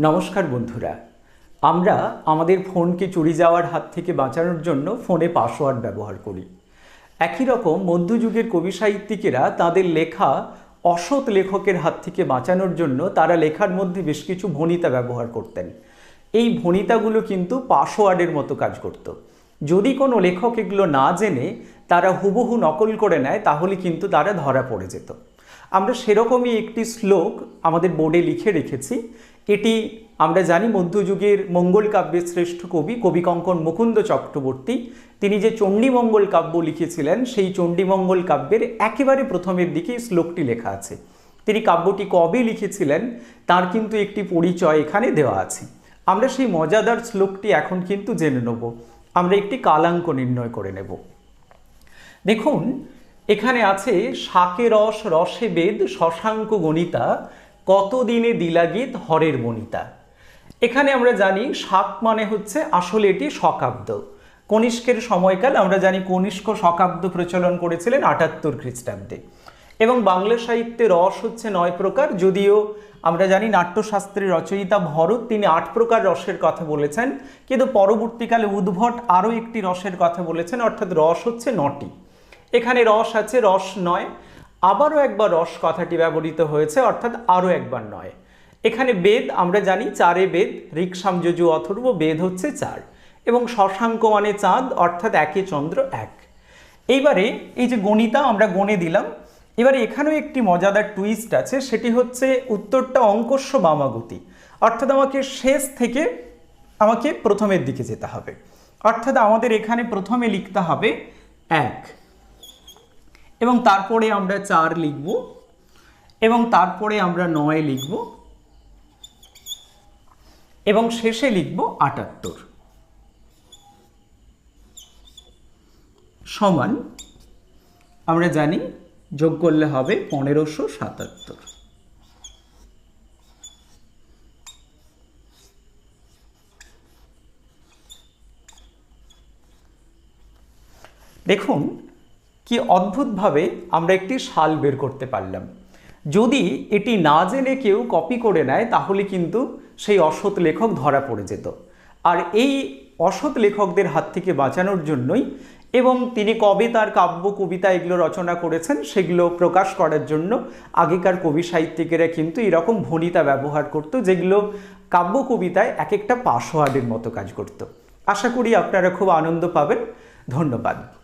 নমস্কার বন্ধুরা। আমরা আমাদের ফোনকে চুরি যাওয়ার হাত থেকে বাঁচানোর জন্য ফোনে পাসওয়ার্ড ব্যবহার করি। একই রকম মধ্যযুগের কবি সাহিত্যিকেরা তাদের লেখা অসৎ লেখকের হাত থেকে বাঁচানোর জন্য তারা লেখার মধ্যে বেশ কিছু ভণিতা ব্যবহার করতেন। এই ভণিতাগুলো কিন্তু পাসওয়ার্ডের মতো কাজ করত। যদি কোনো লেখক এগুলো না জেনে তারা হুবহু নকল করে নেয়, তাহলে কিন্তু তারা ধরা পড়ে যেত। আমরা সেরকমই একটি শ্লোক আমাদের বোর্ডে লিখে রেখেছি। এটি আমরা জানি মধ্যযুগের মঙ্গল কাব্যের শ্রেষ্ঠ কবি, কবিকঙ্কন মুকুন্দ চক্রবর্তী। তিনি যে চণ্ডীমঙ্গল কাব্য লিখেছিলেন, সেই চণ্ডীমঙ্গল কাব্যের একেবারে প্রথমের দিকে শ্লোকটি লেখা আছে। তিনি কাব্যটি কবে লিখেছিলেন, তার কিন্তু একটি পরিচয় এখানে দেওয়া আছে। আমরা সেই মজাদার শ্লোকটি এখন কিন্তু জেনে নেব। আমরা একটি কালাঙ্ক নির্ণয় করে নেব। দেখুন এখানে আছে, শাকে রস, রসে বেদ, শশাঙ্ক গণিতা, কতদিনে দিলাগীত, হরের বনিতা। এখানে আমরা জানি শাক মানে হচ্ছে আসলে এটি শকাব্দ। কনিষ্কের সময়কাল, আমরা জানি কনিষ্ক শকাব্দ প্রচলন করেছিলেন আটাত্তর খ্রিস্টাব্দে। এবং বাংলা সাহিত্যে রস হচ্ছে নয় প্রকার, যদিও আমরা জানি নাট্যশাস্ত্রের রচয়িতা ভরত, তিনি আট প্রকার রসের কথা বলেছেন। কিন্তু পরবর্তীকালে উদ্ভট আরও একটি রসের কথা বলেছেন, অর্থাৎ রস হচ্ছে নটি। এখানে রস আছে, রস নয়। আবারও একবার রস কথাটি ব্যবহৃত হয়েছে, অর্থাৎ আরও একবার নয়। এখানে বেদ, আমরা জানি চারে বেদ, ঋক্সাম যজু অথর্ব, বেদ হচ্ছে চার। এবং শশাঙ্ক মানে চাঁদ, অর্থাৎ একে চন্দ্র এক। এইবারে এই যে গণিতা আমরা গণে দিলাম, এবারে এখানেও একটি মজাদার টুইস্ট আছে, সেটি হচ্ছে উত্তরটা অঙ্কস্য বামাগতি। অর্থাৎ আমাকে শেষ থেকে আমাকে প্রথমের দিকে যেতে হবে। অর্থাৎ আমাদের এখানে প্রথমে লিখতে হবে এক। এবং তারপরে আমরা চার লিখব এবং তারপরে আমরা নয় লিখব এবং শেষে লিখব আটাত্তর। সমান, আমরা জানি যোগ করলে হবে পনেরোশো সাতাত্তর। দেখুন কি অদ্ভুতভাবে আমরা একটি শাল বের করতে পারলাম। যদি এটি না জেনে কেউ কপি করে নেয়, তাহলে কিন্তু সেই অসৎ লেখক ধরা পড়ে যেত। আর এই অসৎ লেখকদের হাত থেকে বাঁচানোর জন্যই এবং তিনি কবে তার কাব্য, কবিতা এগুলো রচনা করেছেন, সেগুলো প্রকাশ করার জন্য আগেকার কবি সাহিত্যিকেরা কিন্তু এরকম ভনিতা ব্যবহার করত, যেগুলো কাব্য, কবিতায় এক একটা পাসওয়ার্ডের মতো কাজ করত। আশা করি আপনারা খুব আনন্দ পাবেন। ধন্যবাদ।